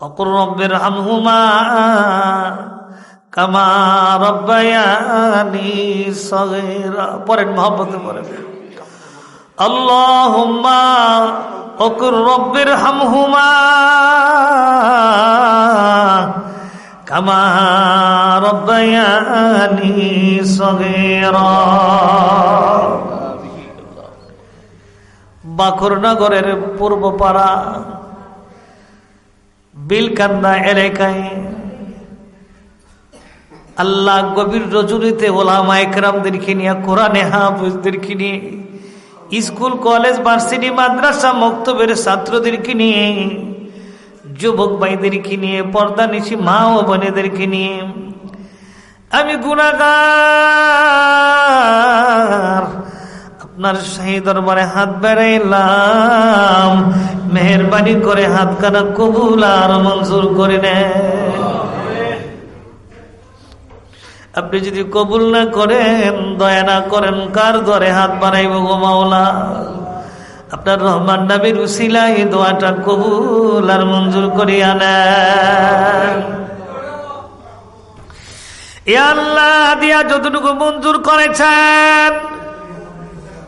অকর রব্বের হামহুমা কামা রব্বায়ানি সগেরা পরেন মহব্বতে পরেন আল্লাহুম্মা অকর রব্বের হামহুমা কামা রব্বায়ানি সগেরা বাঁকুড়নগরের পূর্ব পাড়া বিলকান্দা এলাকায় আল্লাহ গভীর রজুরিতে ওলামা একরামদেরকে নিয়ে, কোরআনে হাফিজদেরকে নিয়ে, স্কুল, কলেজ, ভার্সিটি, মাদ্রাসা, মক্তবের ছাত্রদেরকে নিয়ে, যুবক ভাইদেরকে নিয়ে, পর্দা নিশি মা ও বোনেদেরকে নিয়ে, আমি গুণাগার আপনার শাহী দরবারে হাত বেড়াইলাম। মেহরবানি করে হাত কানা কবুল আর মঞ্জুর করে নেয় আপনি যদি কবুল না করেন, দয়া না করেন, কার দরে হাত বাড়াইব গো মাওলা? আপনার রহমান নবীর উসিলা এই দোয়াটা কবুল আর মঞ্জুর করিয়া নেন আল্লাহ দিয়া যতটুকু মঞ্জুর করেছেন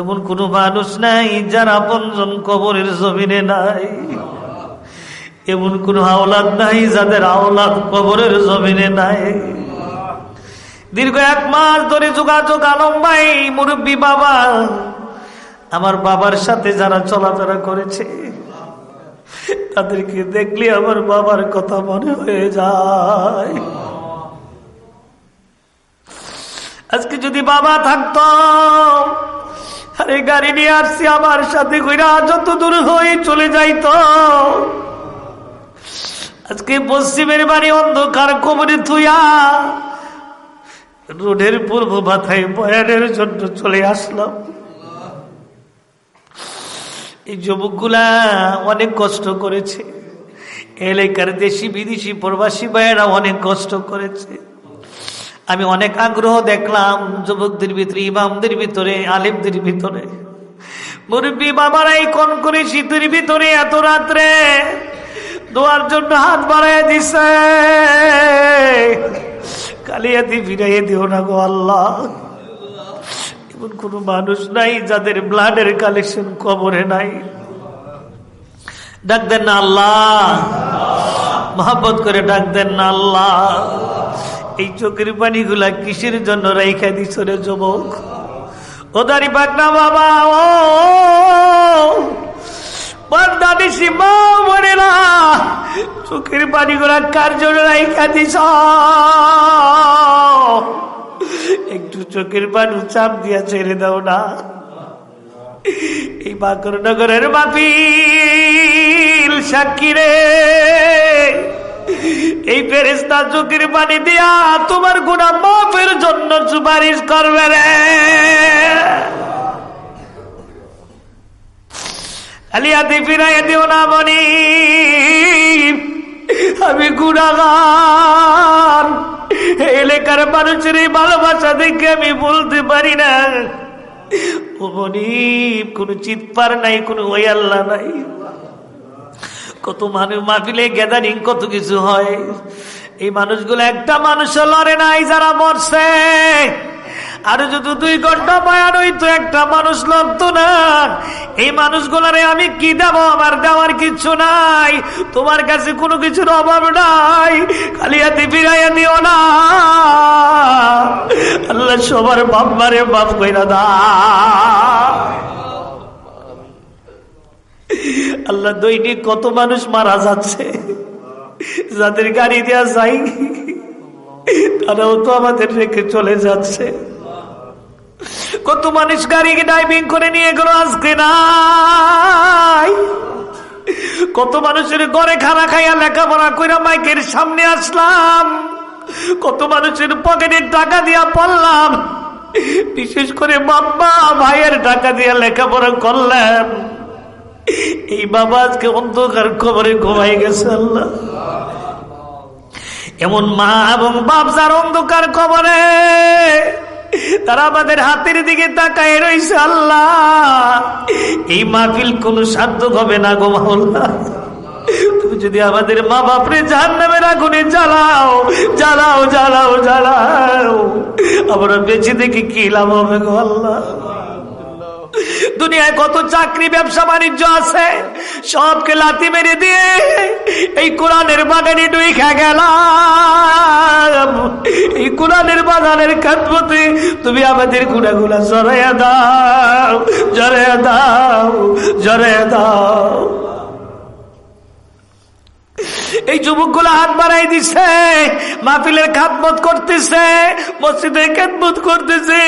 এমন কোন মানুষ নাই যার আপনজন কবরের জমিনে নাই। এমন কোন আওলাদ নাই যাদের আওলাদ কবরের জমিনে নাই। দীর্ঘ এক মাস ধরে যোগাযোগ আলম ভাই, মুরব্বী বাবা, আমার বাবার সাথে যারা চলাফেরা করেছে, তাদেরকে দেখলে আমার বাবার কথা মনে হয়ে যায়। আজকে যদি বাবা থাকতো আরে গাড়ি নিয়ে আসছি, আমার সাথে কইরা যত দূর হয়ে চলে যাইত। আজকে পশ্চিমের বাড়ি অন্ধকার কবরে থুয়া রোডের পূর্ব মাথায় বয়ানের জন্য চলে আসলাম। এই যুবকগুলা অনেক কষ্ট করেছে। এলাকার দেশি বিদেশি প্রবাসী ভাইয়েরা অনেক কষ্ট করেছে। আমি অনেক আগ্রহ দেখলাম, যুবকদের ভিতরে, ইমামদের ভিতরে, আলিমদের ভিতরে। মুরব্বী বাবারাই কন করে শীতের ভিতরে এত রাত্রে দোয়ার জন্য হাত বাড়াই দিছে? কালিয়াতি ফিরাইয়ে দিও না গো আল্লাহ। এমন কোন মানুষ নাই যাদের ব্লাডের কালেকশন কবরে নাই। ডাক দেন না আল্লাহ। মহাব্বত করে ডাক দেন না আল্লাহ। এই চোখের পানিগুলা কিসের জন্য রেখা দিছ রে যুবক? ও দাঁড়ি পাকনা বাবা, ও। বান্দানিসি মা মরে না। চোখের পানিগুলা কার জন্য রেখা একটু চোখের পানি চাপ দিয়া ছেড়ে দাও না। এই বাকরনগরের বাপিল সাক্ষী রে। এই ফেরেস্তা চোখের পানি দিয়া তোমার গুণা মাফের জন্য সুপারিশ করবে রে। আলিয়াতে ফিরাই দিও না আমি গুণাগান এলাকার মানুষের এই ভালোবাসা দেখে আমি বলতে পারি না। ও মনিব কোনো চিৎপার নাই, কোনো ওই আল্লাহ নাই। কত মানুষ মাহফিলে গ্যাদারিং কত কিছু হয়। এই মানুষগুলো একটা মানুষ লড়ে নাই, যারা মরছে। আর যদি দুই ঘণ্টা বয়ান হইতো, একটা মানুষ লাগতো না। এই মানুষগুলারে আমি কি দেব? আমার দেওয়ার কিছু নাই। তোমার কাছে কোনো কিছুর অভাব নাই। খালি হাতে ফিরাইয়া দিও না। আল্লাহ সবার বাপ মারে বাপ কইরা দা আল্লাহ দৈনিক কত মানুষ মারা যাচ্ছে। যাদের গাড়ি দেওয়া যাই তারাও তো আমাদের রেখে চলে যাচ্ছে। কত মানুষ গাড়ি ড্রাইভিং করে নিয়ে গেল আজকে নাই। কত মানুষের ঘরে খানা খাইয়া লেখাপড়া কইরা মাইকের সামনে আসলাম। কত মানুষের পকেটের টাকা দিয়া পড়লাম। বিশেষ করে বাবা ভাইয়ের টাকা দিয়া লেখাপড়া করলাম। এই বাবা আজকে অন্ধকার খবরে ঘুমাই গেছে, আল্লাহ। এমন মা এবং বাপ যার অন্ধকার খবরে তারা আমাদের হাতের দিকে তাকায় রয়েছে, আল্লাহ। এই মাহফিল কোন সার্থক হবে না গো মাওলা। তুমি যদি আমাদের মা বাপরে জান নামের আগুনে জ্বালাও জ্বালাও জ্বালাও জ্বালাও, আমরা বেঁচে দেখি কি লাভ হবে গো আল্লাহ? দুনিয়ায় কত চাকরি, ব্যবসা, বাণিজ্য আছে? সবকে লাতি মেরে দিয়ে এই কোরআনের বাগানে ডুই খা গেলাম। এই কোরআনের বাগানের কাঠপতি তুমি আমাদের গুণাগুলা জড়াইয়া দাও জড়াইয়া দাও জড়াইয়া দাও। এই যুবকগুলো হাত বাড়াই দিছে, মাহফিলের খাতমত করতেছে মসজিদে খেদমত করতেছে।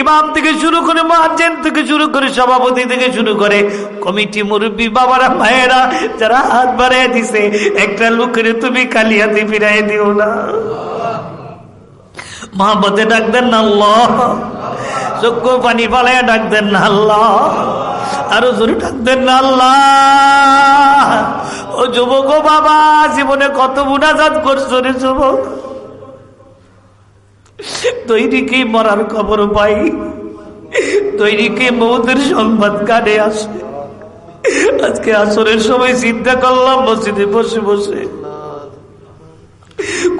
ইমাম থেকে শুরু করে মহাজেন থেকে শুরু করে সভাপতি থেকে শুরু করে কমিটি মুরব্বী বাবারা মায়েরা যারা হাত বাড়াই দিছে, একটা লোকের তুমি কালিয়াতে ফিরাই দিও না। মহাবতে ডাক দেন না চক্ষু পানি পালাইয়া ডাক দেন না আল্লাহ। আরও জোরে ডাক দেন না আল্লাহ। ও যুবক, ও বাবা, জীবনে কত মুনাজাত করছ রে যুবক? তৈরিকে মরার খবর পাই? তৈরিকে মৌদের সংবাদ কানে আসে? আজকে আসরের সময় চিন্তা করলাম, মসজিদে বসে বসে।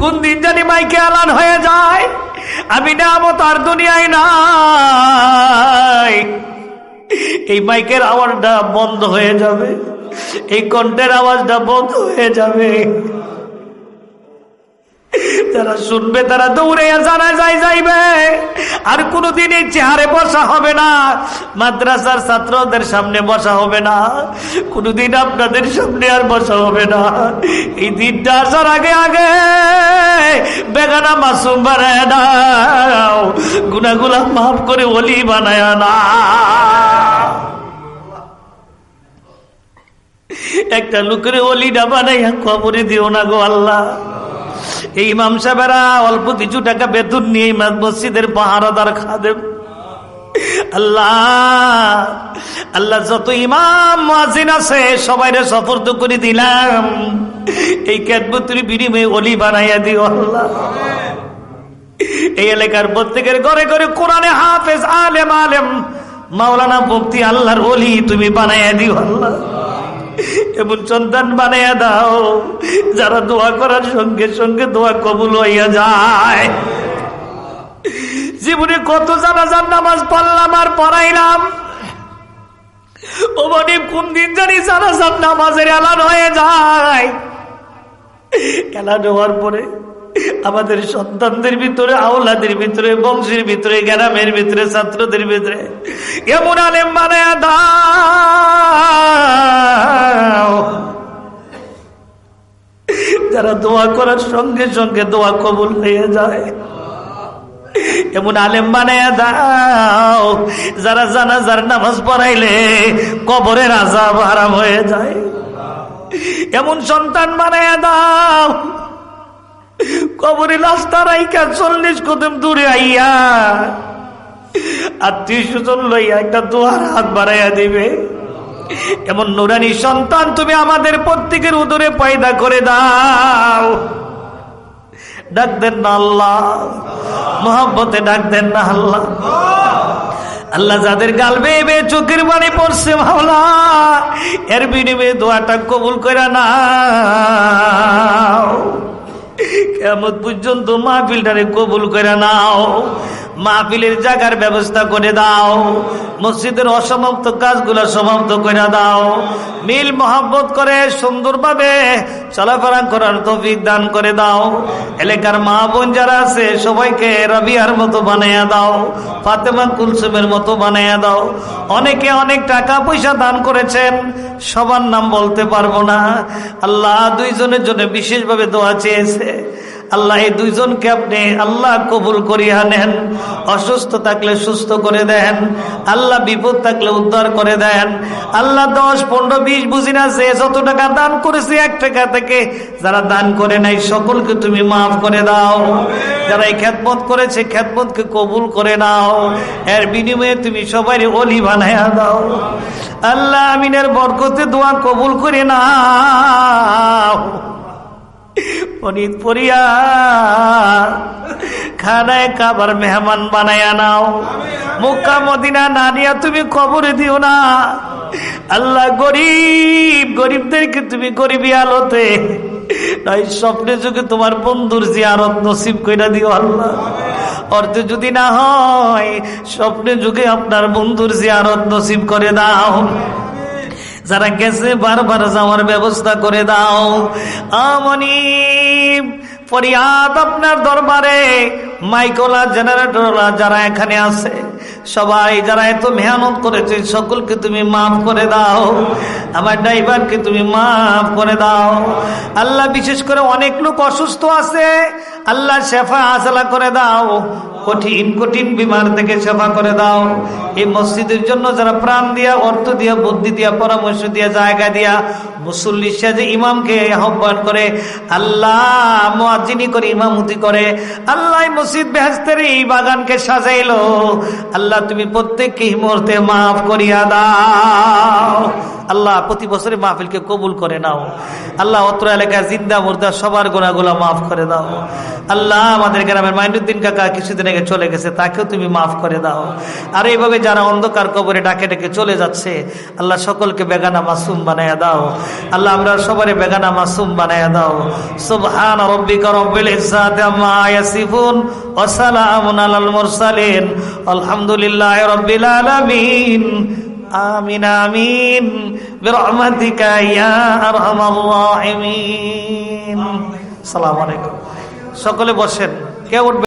কোন দিন জানি মাইকে আলান হয়ে যায়, আমি নামও তার দুনিয়ায় নাই। এই মাইকের আওয়াজটা বন্ধ হয়ে যাবে। এই কণ্ঠের আওয়াজটা বন্ধ হয়ে যাবে। যারা শুনবে তারা দৌড়ে জানা যায় যাইবে। আর কোনদিন এই চেহারে বসা হবে না। মাদ্রাসার ছাত্রদের সামনে বসা হবে না। কোনদিন আপনাদের সামনে আর বসা হবে না। এই দিনটা আসার আগে আগে বেগানা মাসুম বানায় নাও। গুনাগুলা মাফ করে অলি বানায় না একটা লোকের অলিটা বানাইয়া কবরে দিও না গো আল্লাহ। এই ইমাম সাহেবেরা অল্প কিছু টাকা বেতন নিয়ে মসজিদের পাহারাদার খাদেম। আল্লাহ আল্লাহ যত ইমাম মাজিন আছে সবাই সফর্দ করে দিলাম। এই ক্যাটবতুর বিনিময়ে অলি বানাইয়া দিও আল্লাহ। এই এলাকার প্রত্যেকের ঘরে ঘরে কোরআনে হাফেজ আলেম আলেম। মাওলানা মুক্তি আল্লাহর অলি তুমি বানাইয়া দিও আল্লাহ। এমন সন্তান বানাইয়া দাও। যারা দোয়া করার সঙ্গে সঙ্গে দোয়া কবুল হইয়া যায়। জীবনে কত জানাজার নামাজ পড়লাম আর পড়াইলাম। ও মানে কোন দিন জানি জানাজার নামাজের এলান হয়ে যায়। এলান হওয়ার পরে আমাদের সন্তানদের ভিতরে, আওলাদের ভিতরে, বংশের ভিতরে, গ্রামের ভিতরে, ছাত্রদের ভিতরে। এমন আলেম বানায় দাও। যারা দোয়া করার সঙ্গে সঙ্গে দোয়া কবুল হয়ে যায়। এমন আলেম বানায় দাও, যারা জানা জানাজার নামাজ পড়াইলে কবরের আজাব আরাম হয়ে যায়। এমন সন্তান বানায় দাও কবরে লাস্তা রাইকা চল্লিশ কদম দূরে আইয়া আত্মীয় স্বজন লইয়া একটা দুয়ার হাত বাড়াইয়া দিবে। এমন নুরানি সন্তান তুমি আমাদের প্রত্যেকের উদরে পয়দা করে দাও। ডাক দেন না আল্লাহ। মোহাম্মতে ডাক দেন না আল্লাহ। আল্লাহ যাদের গাল বেয়ে বেয়ে চোখের বাড়ি পড়ছে মাওলা, এর বিনিময়ে দোয়াটা কবুল করে না কেমন পর্যন্ত মাহফিলটারে কবুল করে নাও। মাহফিলের জায়গার ব্যবস্থা করে দাও, মসজিদের অসমাপ্ত কাজগুলো সমাপ্ত করে দাও, মিল মহাব্বত করে সুন্দরভাবে চলাফেরা করার তৌফিক দান করে দাও। এলাকার মা বোন যারা আছে, সবাইকে রাবিয়ার মতো বানাইয়া দাও, ফাতেমা কুলসুমের মতো বানাইয়া দাও। অনেকে অনেক টাকা পয়সা দান করেছেন, সবার নাম বলতে পারব না। আল্লাহ দুইজনের জন্য বিশেষভাবে দোয়া চেয়েছে। আল্লাহ, এই দুইজনকে আপনি আল্লাহ কবুল করিয়া নেন, অসুস্থ থাকলে সুস্থ করে দেন, আল্লাহ বিপদ থাকলে উদ্ধার করে দেন, আল্লাহ দশ, পনেরো, বিশ বুঝি না যে যত টাকা দান করেছে, এক টাকা থেকে যারা দান করে নাই, সকলকে তুমি মাফ করে দাও। যারা এই খ্যাতমত করেছে খ্যাতমতকে কবুল করে নাও। এর বিনিময়ে তুমি সবাই অলি বানায়া দাও। আল্লাহ আমিনের বরকতে দোয়া কবুল করে নাও। পনিত পরিয়া। খানায় কাবার মেহমান বানায়া নাও। মুক্কা, মদিনা না নিয়া তুমি কবরে দিও না। আল্লাহ গরিব, গরিবদেরকে তুমি গরিবি আলোতে। স্বপ্নে যুগে তোমার বন্ধুর জিয়ারত নসিব কইরা দিও আল্লাহ। অর্থে যদি না হয়, স্বপ্নে যুগে আপনার বন্ধুর জিয়ারত নসিব করে দাও। যারা গেছে বারবার যাওয়ার ব্যবস্থা করে দাও। আমনি আপনার দরবারে মাইকোলা জেনারেটররা যারা এখানে আছে, সবাই যারা এত মেহনত করেছে, সকলকে তুমি মাফ করে দাও। আমার ড্রাইভারকে তুমি মাফ করে দাও। আল্লাহ বিশেষ করে অনেক লোক অসুস্থ আছে, আল্লাহ শেফা আসলা করে দাও। কঠিন কঠিন বিমার থেকে সেবা করে দাও। এই মসজিদের জন্য যারা প্রাণ দিয়া, অর্থ দিয়া, বুদ্ধি দিয়া, পরামর্শ দিয়া, জায়গা দিয়া মুসল্লি সাজে ইমামকে আহ্বান করে, আল্লাহ করে, ইমামতি করে, আল্লাহ মসজিদ বেহাস্তের এই বাগানকে সাজাইলো। আল্লাহ তুমি প্রত্যেককে মুহূর্তে মাফ করিয়া দাও। আল্লাহ প্রতি বছরে মাহফিলকে কবুল করে নাও। আল্লাহ অত্র এলাকায় জিন্দা, মুর্দা, সবার গোনাগুলা মাফ করে দাও। আল্লাহ আমাদের গ্রামের মাইনুদ্দিন কাকা কিছুদিন আগে চলে গেছে, তাকেও তুমি মাফ করে দাও। আর এইভাবে যারা অন্ধকার কবরে ডাকে ডাকে চলে যাচ্ছে, আল্লাহ সকলকে বেগানা মাসুম বানায়া দাও। আল্লাহ আমরা সবারে বেগানা মাসুম বানায়া দাও। সুবহান রব্বিকা রব্বিল ইজ্জাতি আম্মা ইয়াসিফুন ওয়া সালামুন আলাল মুরসালিন। আলহামদুলিল্লাহি রাব্বিল আলামিন। আমিন আমিন। বিরহমাতিকা ইয়া আরহামার রাহিমিন। আসসালামু আলাইকুম। সকলে বসেন। কে উঠবে?